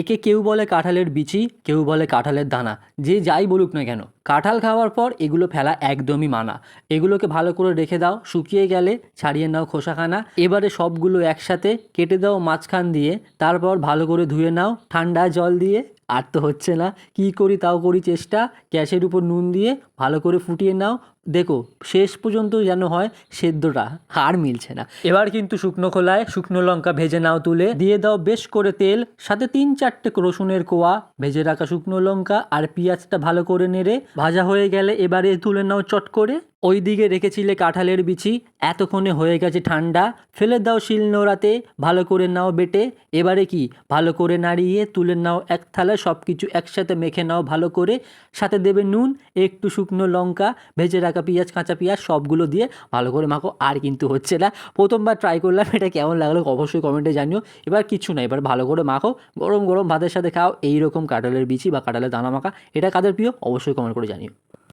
একে কেউ বলে কাঁঠালের বিচি, কেউ বলে কাঁঠালের দানা। যে যাই বলুক না কেন, কাঁঠাল খাওয়ার পর এগুলো ফেলা একদমই মানা। এগুলোকে ভালো করে রেখে দাও, শুকিয়ে গেলে ছাড়িয়ে নাও খোসাখানা। এবারে সবগুলো একসাথে কেটে দাও মাঝখান দিয়ে, তারপর ভালো করে ধুয়ে নাও, ঠান্ডা জল দিয়ে। আর তো হচ্ছে না, কি করি তাও করি চেষ্টা, গ্যাসের উপর নুন দিয়ে ভালো করে ফুটিয়ে নাও দেখো, শেষ পর্যন্ত যেন হয় সেদ্ধটা, আর মিলছে না। এবার কিন্তু শুকনো খোলায় শুকনো লঙ্কা ভেজে নাও তুলে, দিয়ে দাও বেশ করে তেল, সাথে তিন চারটে রসুনের কোয়া। ভেজে রাখা শুকনো লঙ্কা আর পেঁয়াজটা ভালো করে নেড়ে, ভাজা হয়ে গেলে এবারে তুলে নাও চট করে। ওই দিকে রেখেছিলে কাঁঠালের বিচি, এতক্ষণে হয়ে গেছে ঠান্ডা। ফেলে দাও শিল নোড়াতে, ভালো করে নাও বেটে। এবারে কি? ভালো করে নাড়িয়ে তুলে নাও এক থালা সব কিছু একসাথে মেখে নাও ভালো করে। সাথে দেবে নুন, একটু শুকনো লঙ্কা, ভেজে রাখা পেঁয়াজ, কাঁচা পেঁয়াজ, সবগুলো দিয়ে ভালো করে মাখো। আর কিন্তু হচ্ছে না। প্রথমবার ট্রাই করলাম, এটা কেমন লাগল অবশ্যই কমেন্টে জানিও। এবার কিছু না, এবার ভালো করে মাখো। গরম গরম ভাতের সাথে খাও। এইরকম কাঁঠালের বিচি বা কাঁঠালের দানা মাখা, এটা কাদের প্রিয়? অবশ্যই কমেন্ট করে জানিও।